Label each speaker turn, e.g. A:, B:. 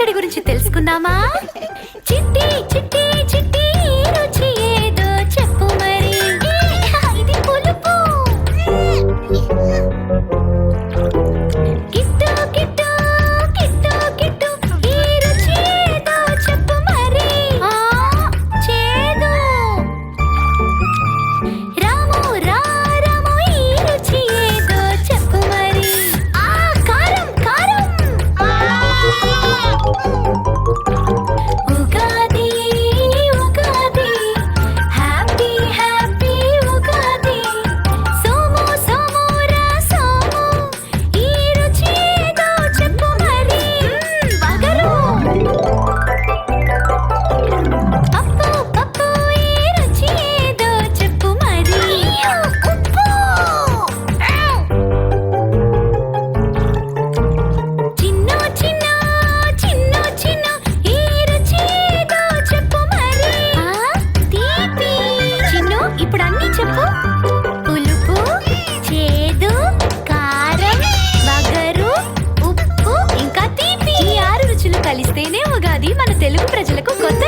A: పచ్చడి గురించి తెలుసుకుందామా? చిట్టి చిట్టి చిట్టి రుచి ఏదో చెప్పు మరి. ఇది పులుపు. ఇప్పుడు అన్ని చెప్పు. పులుపు చేదు కారం బగరు ఉప్పు ఇంకా తీపి. ఈ ఆరు రుచులు కలిస్తేనే ఉగాది మన తెలుగు ప్రజలకు కొత్త